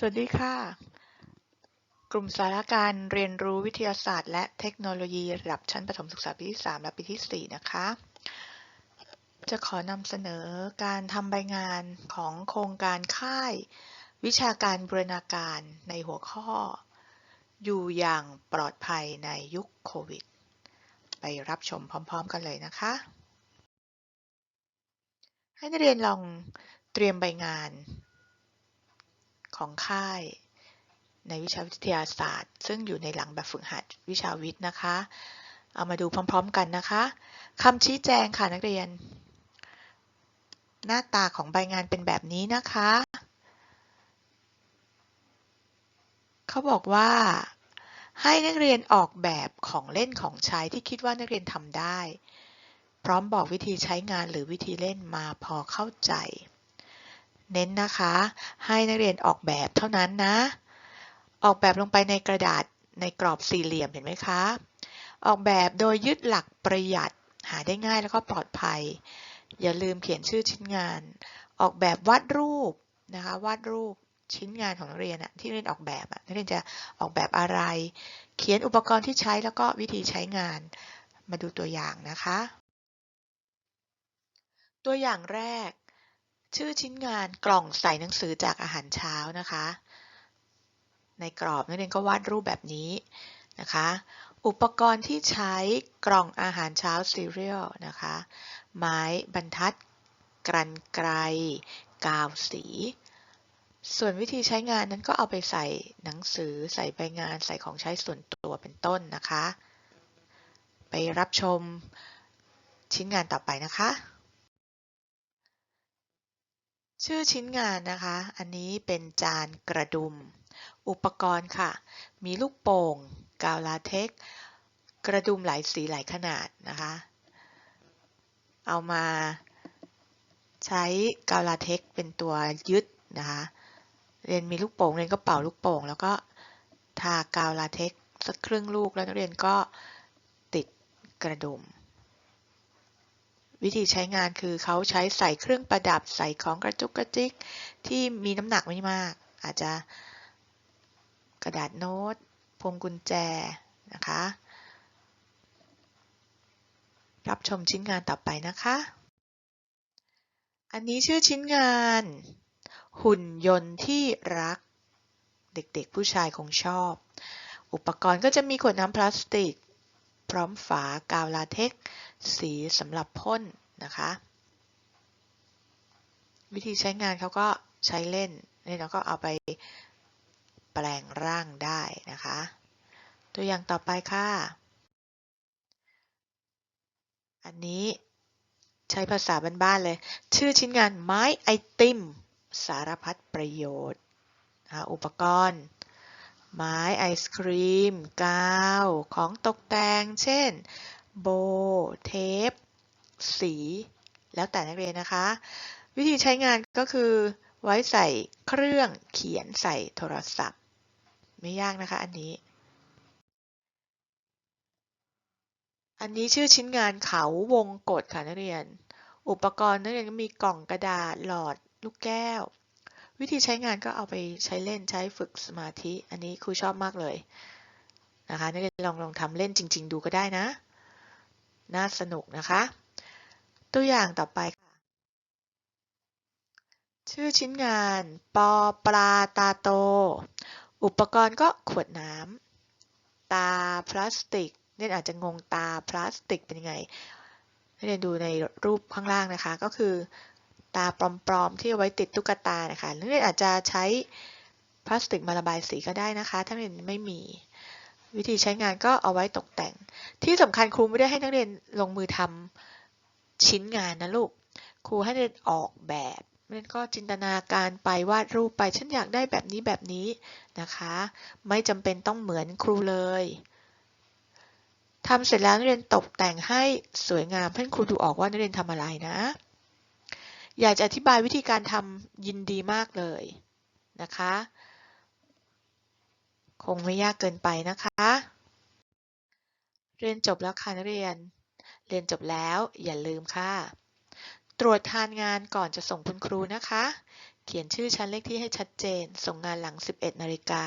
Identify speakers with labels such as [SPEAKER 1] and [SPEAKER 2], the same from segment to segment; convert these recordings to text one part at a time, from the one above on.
[SPEAKER 1] สวัสดีค่ะ กลุ่มสาระการเรียนรู้วิทยาศาสตร์ และเทคโนโลยีระดับชั้นประถมศึกษาปีที่ 3 และปีที่ 4 นะคะ จะขอนำเสนอการทำใบงานของโครงการค่าย วิชาการบูรณาการในหัวข้อ อยู่อย่างปลอดภัยในยุคโควิด ไปรับชมพร้อมๆกันเลยนะคะ ให้นักเรียนลองเตรียมใบงาน ของค่าย ในวิชาวิทยาศาสตร์ ซึ่งอยู่ในหลังแบบฝึกหัดวิชาวิทย์นะคะ เอามาดูพร้อมๆกันนะคะคำชี้แจงค่ะนักเรียน หน้าตาของใบงานเป็นแบบนี้นะคะเขาบอกว่าให้นักเรียนออกแบบของเล่นของใช้ที่คิดว่านักเรียนทำได้ พร้อมบอกวิธีใช้งานหรือวิธีเล่นมาพอเข้าใจ เน้นนะคะ ให้นักเรียนออกแบบเท่านั้นนะ ออกแบบลงไปในกระดาษในกรอบสี่เหลี่ยมเห็นไหมคะ ออกแบบโดยยึดหลักประหยัดหาได้ง่ายแล้วก็ปลอดภัย อย่าลืมเขียนชื่อชิ้นงาน ออกแบบวาดรูปนะคะ วาดรูปชิ้นงานของนักเรียนอะที่เรียนออกแบบอะนักเรียนจะออกแบบอะไร เขียนอุปกรณ์ที่ใช้แล้วก็วิธีใช้งาน มาดูตัวอย่างนะคะ ตัวอย่างแรก ชื่อชิ้นงานกล่องใส่หนังสือจากอาหารเช้านะคะ ในกรอบนักเรียนก็วาดรูปแบบนี้นะคะ อุปกรณ์ที่ใช้กล่องอาหารเช้าซีเรียลนะคะ ไม้บรรทัด กรันไกรกาวสี ส่วนวิธีใช้งานนั้นก็เอาไปใส่หนังสือใส่ใบงานใส่ของใช้ส่วนตัวเป็นต้นนะคะ ไปรับชมชิ้นงานต่อไปนะคะ ชื่อชิ้นงานนะคะ อันนี้เป็นจานกระดุม อุปกรณ์ค่ะ มีลูกโป่ง กาวลาเท็ก กระดุมหลายสีหลายขนาดนะคะ เอามาใช้กาวลาเท็กเป็นตัวยึดนะคะ เรียนมีลูกโป่งเรียนก็เป่าลูกโป่ง แล้วก็ทากาวลาเท็กสักครึ่งลูกแล้วนักเรียนก็ติดกระดุม วิธีใช้งานคือเขาใช้ใส่เครื่องประดับใส่ของกระจุกกระจิกที่มีน้ำหนักไม่มาก อาจจะกระดาษโน้ตพวงกุญแจนะคะ รับชมชิ้นงานต่อไปนะคะ อันนี้ชื่อชิ้นงาน หุ่นยนต์ที่รัก เด็กๆผู้ชายคงชอบ อุปกรณ์ก็จะมีขวดน้ำพลาสติก พร้อมฝากาวลาเท็กสีสำหรับพ่นนะคะ วิธีใช้งานเขาก็ใช้เล่นนี่เราก็เอาไปแปลงร่างได้นะคะ ตัวอย่างต่อไปค่ะ อันนี้ใช้ภาษาบ้านๆเลย ชื่อชิ้นงานไม้ไอติม สารพัดประโยชน์อุปกรณ์ ไม้ไอศครีม กาว ของตกแต่ง เช่น โบ เทป สี แล้วแต่นักเรียนนะคะ วิธีใช้งานก็คือไว้ใส่เครื่องเขียนใส่โทรศัพท์ ไม่ยากนะคะอันนี้ อันนี้ชื่อชิ้นงานเขาวงกดค่ะนักเรียน อุปกรณ์นักเรียนก็มีกล่องกระดาษหลอดลูกแก้ว วิธีใช้งานก็เอาไปใช้เล่นใช้ฝึกสมาธิ อันนี้ครูชอบมากเลยนะคะนักเรียนลองลองทำเล่นจริง ๆ ดูก็ได้นะ น่าสนุกนะคะ ตัวอย่างต่อไปค่ะ ชื่อชิ้นงานปอปลาตาโต อุปกรณ์ก็ขวดน้ำตาพลาสติกเนี่ยอาจจะงงตาพลาสติกเป็นยังไงให้เรียนดูในรูปข้างล่างนะคะ ก็คือ ตาปลอมๆที่เอาไว้ติดตุ๊กตานะคะนักเรียนอาจจะใช้พลาสติกมาระบายสีก็ได้นะคะ ถ้าเรียนไม่มี วิธีใช้งานก็เอาไว้ตกแต่ง ที่สำคัญครูไม่ได้ให้นักเรียนลงมือทำชิ้นงานนะลูก ครูให้นักเรียนออกแบบนักเรียนก็จินตนาการไปวาดรูปไปฉันอยากได้แบบนี้แบบนี้นะคะ ไม่จำเป็นต้องเหมือนครูเลยทำเสร็จแล้วนักเรียนตกแต่งให้สวยงามเพื่อนครูดูออกว่านักเรียนทำอะไรนะ อยากจะอธิบายวิธีการทำยินดีมากเลยนะคะ คงไม่ยากเกินไปนะคะ เรียนจบแล้วค่ะนักเรียน เรียนจบแล้วอย่าลืมค่ะ ตรวจทานงานก่อนจะส่งคุณครูนะคะ เขียนชื่อชั้นเลขที่ให้ชัดเจน ส่งงานหลัง 11นาฬิกา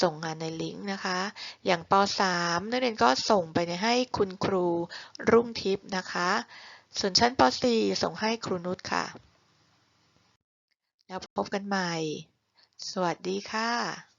[SPEAKER 1] ส่งงานในลิงก์นะคะ อย่างป .3 นักเรียนก็ส่งไปให้คุณครูรุ่งทิพย์นะคะ ส่วนชั้นป .4 ส่งให้ครูนุชค่ะ แล้วพบกันใหม่ สวัสดีค่ะ